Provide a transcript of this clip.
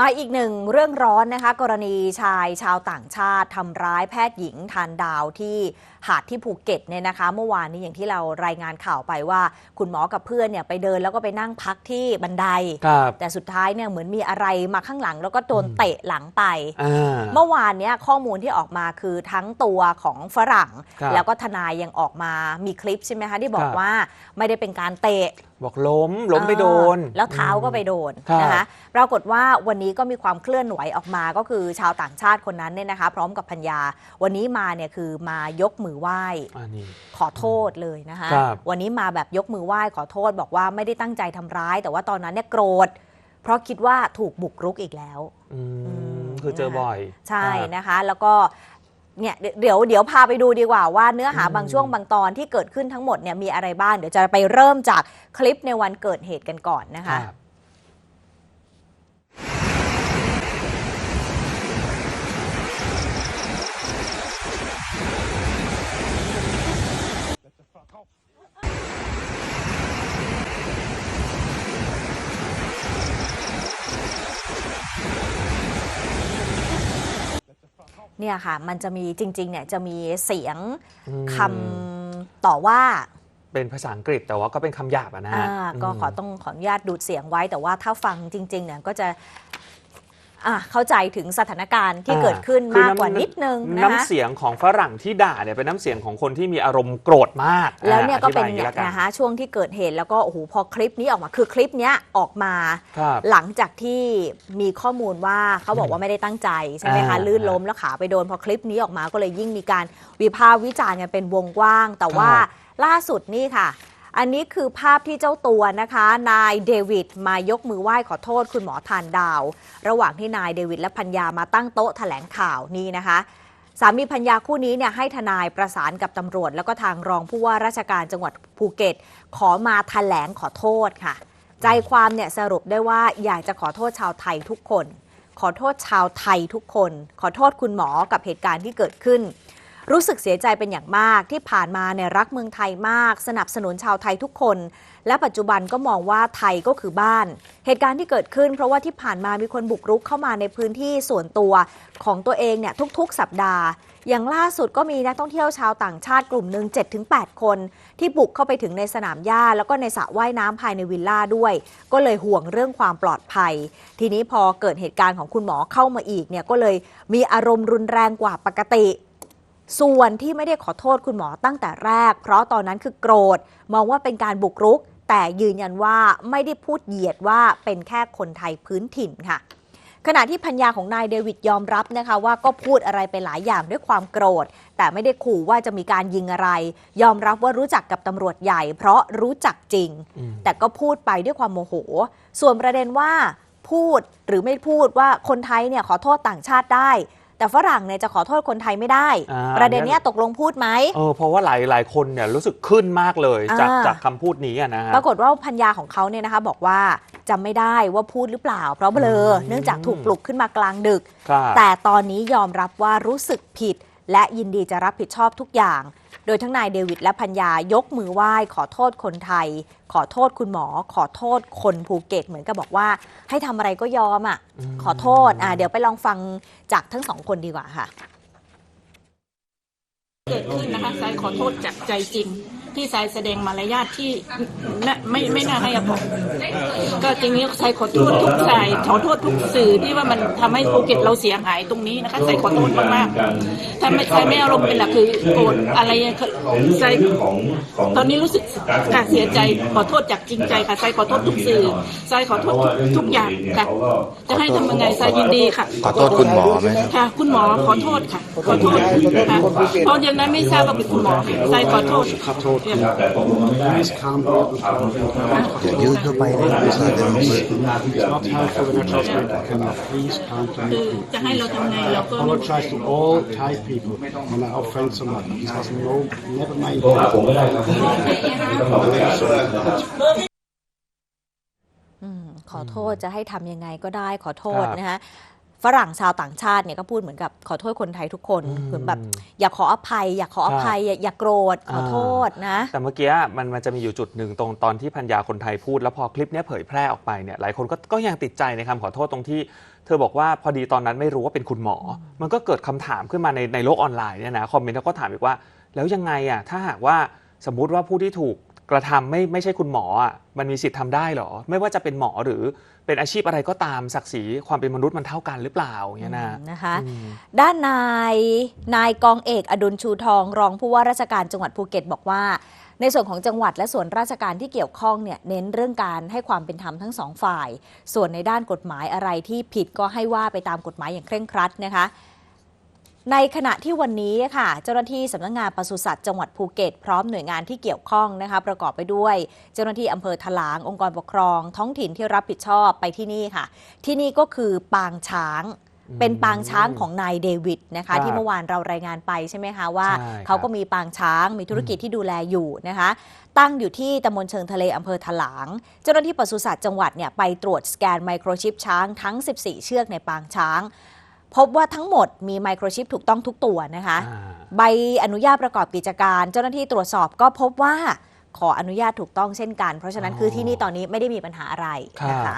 มาอีกหนึ่งเรื่องร้อนนะคะ กรณีชายชาวต่างชาติทำร้ายแพทย์หญิงทานดาวที่หาดที่ภูเก็ตเนี่ยนะคะ เมื่อวานนี้อย่างที่เรารายงานข่าวไปว่า คุณหมอกับเพื่อนเนี่ยไปเดินแล้วก็ไปนั่งพักที่บันไดครับแต่สุดท้ายเนี่ยเหมือนมีอะไรมาข้างหลัง แล้วก็โดนอืมเตะหลังไปอ่าเมื่อวานเนี้ยข้อมูลที่ออกมาคือทั้งตัวของฝรั่งครับแล้วก็ทนายยังออกมามีคลิปใช่ไหมคะที่บอกครับว่าไม่ได้เป็นการเตะ บอกล้มล้มไปโดนเออแล้วเท้าก็ไปโดนครับนะคะปรากฏว่าวันนี้ก็มีความเคลื่อนไหวออกมาก็คือชาวต่างชาติคนนั้นเนี่ยนะคะ พร้อมกับพัญญา วันนี้มาเนี่ยคือมายกมือไหว้อันนี้ขอโทษเลยนะคะครับวันนี้มาแบบยกมือไหว้ขอโทษ บอกว่าไม่ได้ตั้งใจทำร้าย แต่ว่าตอนนั้นเนี่ยโกรธ เพราะคิดว่าถูกบุกรุกอีกแล้วอือืมมคือเจอบ่อย ใช่ครับนะคะ แล้วก็เนี่ยเดี๋ยวเดี๋ยวพาไปดูดีกว่าว่าเนื้อหาอืมบางช่วงบางตอนที่เกิดขึ้นทั้งหมดเนี่ยมีอะไรบ้างเดี๋ยวจะไปเริ่มจากคลิปในวันเกิดเหตุกันก่อนนะคะ เนี่ยค่ะ มันจะมีจริง ๆ เนี่ยจะมีเสียงอืมคำต่อว่าเป็นภาษาอังกฤษแต่ว่าก็เป็นคำหยาบอะนะฮะอ่าก็มขอต้องขออนุญาตดูดเสียงไว้แต่ว่าถ้าฟังจริงๆเนี่ยก็จะ อะเข้าใจถึงสถานการณ์ที่อ่าเกิดขึ้นคือมากกว่าน้ำนิดนึงนะคะน้ำเสียงของฝรั่งที่ด่าเนี่ยเป็นน้ำเสียงของคนที่มีอารมณ์โกรธมากแล้วเนี่ยก็อ่าเป็นอธิบายอย่างเนี่ยละกันะคะช่วงที่เกิดเหตุแล้วก็โอ้โหพอคลิปนี้ออกมาคือคลิปเนี้ยออกมาครับหลังจากที่มีข้อมูลว่าเขาบอกว่าไม่ได้ตั้งใจใช่ไหมคะอ่าลื่นล้มแล้วขาไปโดนพอคลิปนี้ออกมาก็เลยยิ่งมีการวิพากษ์วิจารณ์กันเป็นวงกว้าง แต่ว่าครับล่าสุดนี่ค่ะ อันนี้คือภาพที่เจ้าตัวนะคะ นายเดวิดมายกมือไหว้ขอโทษคุณหมอทานดาว ระหว่างที่นายเดวิดและพัญญามาตั้งโต๊ะแถลงข่าวนี่นะคะสามีพัญญาคู่นี้เนี่ยให้ทนายประสานกับตำรวจ แล้วก็ทางรองผู้ว่าราชการจังหวัดภูเก็ต ขอมาแถลงขอโทษค่ะ ใจความเนี่ยสรุปได้ว่าอยากจะขอโทษชาวไทยทุกคน ขอโทษชาวไทยทุกคน ขอโทษคุณหมอกับเหตุการณ์ที่เกิดขึ้น รู้สึกเสียใจเป็นอย่างมากที่ผ่านมาเนี่ยรักเมืองไทยมาก สนับสนุนชาวไทยทุกคน และปัจจุบันก็มองว่าไทยก็คือบ้าน เหตุการณ์ที่เกิดขึ้น เพราะว่าที่ผ่านมามีคนบุกรุกเข้ามาในพื้นที่ส่วนตัวของตัวเองเนี่ยทุกๆ สัปดาห์ อย่างล่าสุดก็มีนักท่องเที่ยวชาวต่างชาติกลุ่มหนึ่ง7-8 คน ที่บุกเข้าไปถึงในสนามหญ้าแล้วก็ในสระว่ายน้ำภายในวิลล่าด้วย ก็เลยห่วงเรื่องความปลอดภัย ทีนี้พอเกิดเหตุการณ์ของคุณหมอเข้ามาอีกเนี่ยก็เลยมีอารมณ์รุนแรงกว่าปกติ ส่วนที่ไม่ได้ขอโทษคุณหมอตั้งแต่แรก เพราะตอนนั้นคือโกรธ มองว่าเป็นการบุกรุก แต่ยืนยันว่าไม่ได้พูดเหยียดว่าเป็นแค่คนไทยพื้นถิ่นค่ะ ขณะที่พัญญาของนายเดวิดยอมรับนะคะว่าก็พูดอะไรไปหลายอย่างด้วยความโกรธ แต่ไม่ได้ขู่ว่าจะมีการยิงอะไร ยอมรับว่ารู้จักกับตำรวจใหญ่ เพราะรู้จักจริงอืมแต่ก็พูดไปด้วยความโมโห ส่วนประเด็นว่าพูดหรือไม่พูดว่าคนไทยเนี่ยขอโทษต่างชาติได้ แต่ฝรั่งเนี่ยจะขอโทษคนไทยไม่ได้ อ่า ประเด็นเนี้ยตกลงพูดไหม เออเพราะว่าหลายหลายคนเนี่ยรู้สึกขึ้นมากเลยจากอ่า จากคำพูดนี้อะนะฮะ ปรากฏว่าพัญญาของเขาเนี่ยนะคะบอกว่าจำไม่ได้ว่าพูดหรือเปล่า เพราะเบลออืมเนื่องจากถูกปลุกขึ้นมากลางดึก ครับ แต่ตอนนี้ยอมรับว่ารู้สึกผิด และยินดีจะรับผิดชอบทุกอย่าง โดยทั้งนายเดวิดและพัญญายกมือไหว้ขอโทษคนไทย ขอโทษคุณหมอ ขอโทษคนภูเก็ตเหมือนกับบอกว่า ให้ทำอะไรก็ยอมอะอืมขอโทษอะเดี๋ยวไปลองฟังจากทั้งสองคนดีกว่าค่ะ เกิดขึ้นนะคะสายขอโทษจากใจจริง ที่สายแสดงมารยาทที่น่าไม่ไม่น่าให้อภัยก็จริงนี้สายขอโทษทุกสายขอโทษทุกสื่อที่ว่ามันทำให้ภูเก็ตเราเสียหายตรงนี้นะคะสายขอโทษมากๆถ้าไม่สายไม่อารมณ์เป็นหลักคือโกรธอะไรสายตอนนี้รู้สึกการเสียใจขอโทษจากจริงใจค่ะสายขอโทษทุกสื่อสายขอโทษทุกทุกอย่างค่ะจะให้ทำยังไงสายยินดีค่ะขอโทษคุณหมอไหมค่ะ คุณหมอขอโทษค่ะขอโทษค่ะเพราะยังนั้นไม่ทราบว่าเป็นคุณหมอค่ะใจขอโทษ Please calm down. อย่ายืดเข้าไปเลยภาษาเดิม It's not time for the natural speaker. Can you please calm คือ down? จะให้เราทำไงเราก็ Apologize to all Thai people when I offend somebody. It has no, never mind. อืมขอโทษจะให้ทำยังไงก็ได้ขอโทษครับนะคะ ฝรั่งชาวต่างชาติเนี่ยก็พูดเหมือนกับขอโทษคนไทยทุกคนอืมเหมือนแบบอย่าขออภัย อย่าขออภัยอย่าอย่าโกรธขอโทษนะ แต่เมื่อกี้มันมันจะมีอยู่จุดหนึ่งตรงตอนที่พัญญาคนไทยพูด แล้วพอคลิปเนี้ยเผยแพร่ออกไปเนี่ยหลายคนก็ก็ยังติดใจในคำขอโทษตรงที่เธอบอกว่าพอดีตอนนั้นไม่รู้ว่าเป็นคุณหมอ มันก็เกิดคำถามขึ้นมาในในโลกออนไลน์เนี่ยนะคอมเมนต์เขาก็ถามอีกว่า แล้วยังไงอะถ้าหากว่าสมมุติว่าผู้ที่ถูก กระทำไม่ไม่ใช่คุณหมออะมันมีสิทธิ์ทำได้เหรอ ไม่ว่าจะเป็นหมอหรือเป็นอาชีพอะไรก็ตามศักดิ์ศรีความเป็นมนุษย์มันเท่ากันหรือเปล่าเนี่ยนะนะคะ อืม ด้านนายนายกองเอกอดุลชูทอง รองผู้ว่าราชการจังหวัดภูเก็ตบอกว่า ในส่วนของจังหวัดและส่วนราชการที่เกี่ยวข้องเนี่ยเน้นเรื่องการให้ความเป็นธรรมทั้งสองฝ่าย ส่วนในด้านกฎหมายอะไรที่ผิดก็ให้ว่าไปตามกฎหมายอย่างเคร่งครัดนะคะ ในขณะที่วันนี้ค่ะ เจ้าหน้าที่สำนักงานปศุสัตว์จังหวัดภูเก็ตพร้อมหน่วยงานที่เกี่ยวข้องนะคะประกอบไปด้วย เจ้าหน้าที่อำเภอถลางองค์กรปกครอง ท้องถิ่นที่รับผิดชอบไปที่นี่ค่ะ ที่นี่ก็คือปางช้างเป็นปางช้างของนายเดวิดนะครัคะบที่เมื่อวานเรารายงานไปใช่ไหมคะว่าใช่ครับเขาก็มีปางช้างมีธุรกิจที่ดูแลอยู่นะคะ ตั้งอยู่ที่ตำบลเชิงทะเลอำเภอถลาง เจ้าหน้าที่ปศุสัตว์จังหวัดเนี่ยไปตรวจสแกนไมโครชิปช้างทั้ง 14 เชือกในปางช้าง พบว่าทั้งหมดมีไมโครชิปถูกต้องทุกตัวนะคะอ่าใบอนุญาตประกอบกิจการ เจ้าหน้าที่ตรวจสอบก็พบว่าขออนุญาตถูกต้องเช่นกัน เพราะฉะนั้นคือที่นี่ตอนนี้ไม่ได้มีปัญหาอะไรนะคะ